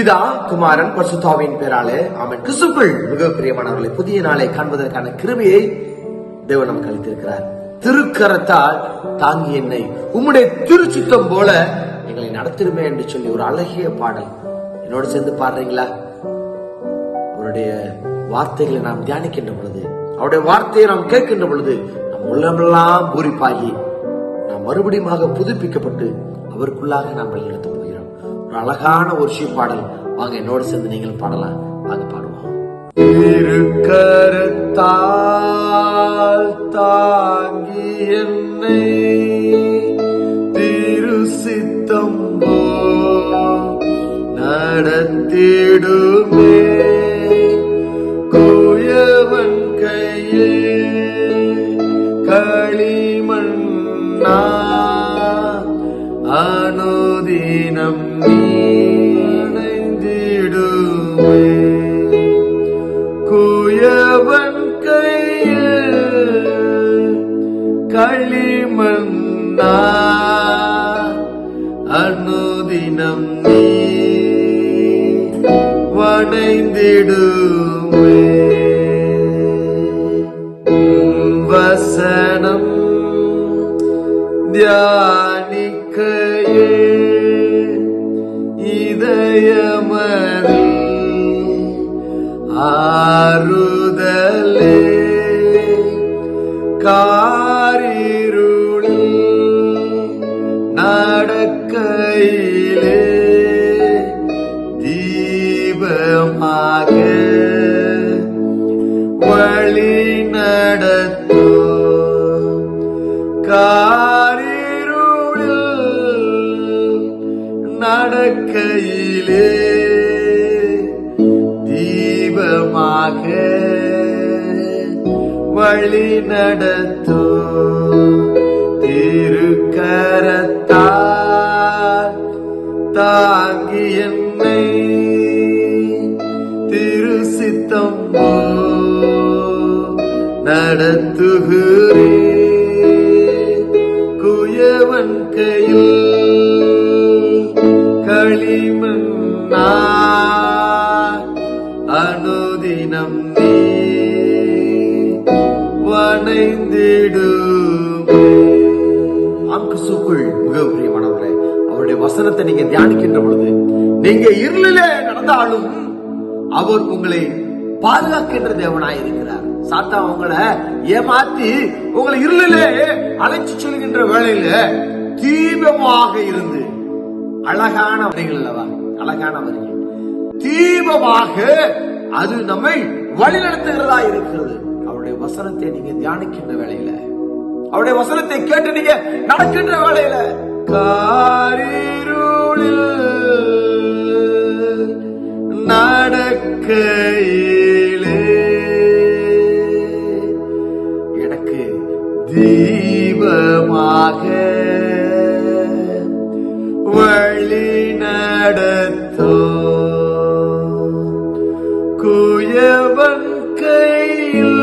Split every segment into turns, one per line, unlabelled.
பிதா குமாரன் பரிசுத்தாவின் பேராலே அவன் கிறிஸ்துக்குள் மிக பிரியமானவர்களை புதிய நாளை காண்பதற்கான கிருபையை தேவன் நமக்கு அளித்திருக்கிறார். திருக்கரத்தால் தாங்கி என்னை உம்முடைய திருச்சித்தம் போல எங்களை நடத்திருமே என்று சொல்லி ஒரு அழகிய பாடல். என்னோட சேர்ந்து பாடுறீங்களா? அவருடைய வார்த்தைகளை நாம் தியானிக்கின்ற பொழுது அவருடைய வார்த்தையை நாம் கேட்கின்ற பொழுது நம் உள்ளமெல்லாம் பூரிப்பாகி நாம் மறுபடியும் புதுப்பிக்கப்பட்டு அவருக்குள்ளாக நாம் வழிநடத்த போகிறோம். ஒரு அழகான ஒரு பாடல் வாங்க என்னோட சேர்ந்து நீங்கள் பாடலாம். வாங்க பாடுவோம். திருக்கரத்தால் தாங்கி என்னை திருசித்தம் நடத்திடுமே. வணைந்திடுமே வசனம் தியானிக்கையே. இதயமதி ஆறுதலே. கா காரிருளில் நடக்கையிலே தீபமாக வழி நடத்தோ திருக்கரத்தால் தாங்கி என்னை திருசித்தம் நடத்துகிறே குயவன் கையில் களிமண்ணா அனுதினம் நீ வணைந்திடுமே ஆம் மிக பிரியமானவர்களே அவருடைய வசனத்தை நீங்க தியானிக்கின்ற பொழுது நீங்க இருளிலே நடந்தாலும் அவர் உங்களை பாதுகாக்கின்ற தேவனாய் இருக்கிறார் சாத்தா உங்களை ஏமாத்தி உங்களை இருளிலே அழைச்சு செல்கின்ற வேளையில தீபமாக இருந்து. அழகான வரிகள் அல்லவா? அழகான வரிகள். தீபமாக அது நம்மை வழிநடத்துகிறதா இருக்கிறது. அவருடைய வசனத்தை நீங்க தியானிக்கின்ற வேலையில அவருடைய வசனத்தை கேட்டு நீங்க நடக்கின்ற வேலையில காரிருளில் நடக்கையிலே எனக்கு தீபமாக வழி நடத்தோ? குயவன் கையில்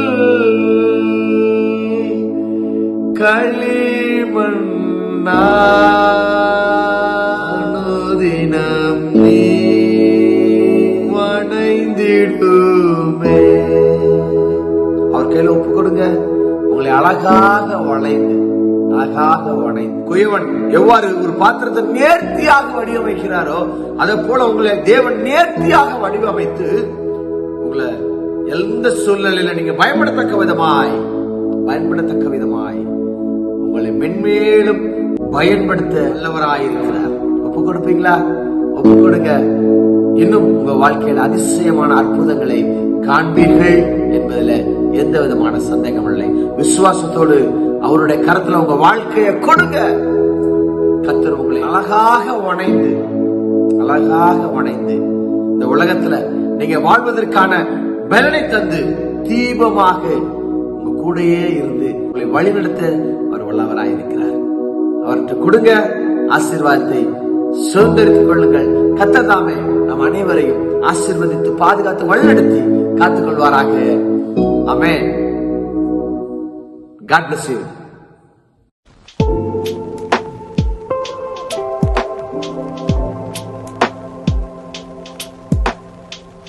களிமண்ணா? நீ வணைந்திடுமே. அவர் கையில் ஒப்பு கொடுங்க. உங்களை அழகாக வளைந்து அழகாக உடை குயவன் எவ்வாறு ஒரு பாத்திரத்தை நேர்த்தியாக வடிவமைக்கிறாரோ அதை போல உங்களை தேவன் நேர்த்தியாக வடிவமைத்து உங்களை எந்த சூழ்நிலையில நீங்க பயன்படத்தக்க விதமாய் பயன்படத்தக்க விதமாய் உங்களை மென்மேலும் பயன்படுத்த நல்லவராயிருக்கிறார் ஒப்பு கொடுப்பீங்களா? ஒப்பு கொடுங்க. இன்னும் உங்க வாழ்க்கையில் அதிசயமான அற்புதங்களை காண்பீர்கள் என்பதுல எந்த விதமான சந்தேகம் இல்லை. விசுவாசத்தோடு அவருடைய கருத்துல உங்க வாழ்க்கையை கொடுங்க. கத்தர் உங்களை அழகாக உணைந்து அழகாக உணைந்து இந்த உலகத்துல நீங்க வாழ்வதற்கான பலனை தந்து தீபமாக உங்க கூடயே இருந்து உங்களை வழிநடத்த அவர் வல்லவராயிருக்கிறார் அவர்கிட்ட கொடுங்க. ஆசீர்வாதத்தை சுதந்திரித்துக் கொள்ளுங்கள். கத்ததாமே நம் அனைவரையும் ஆசீர்வதித்து பாதுகாத்து வழிநடத்தி காத்துக் கொள்வாராக அமேன் God bless you.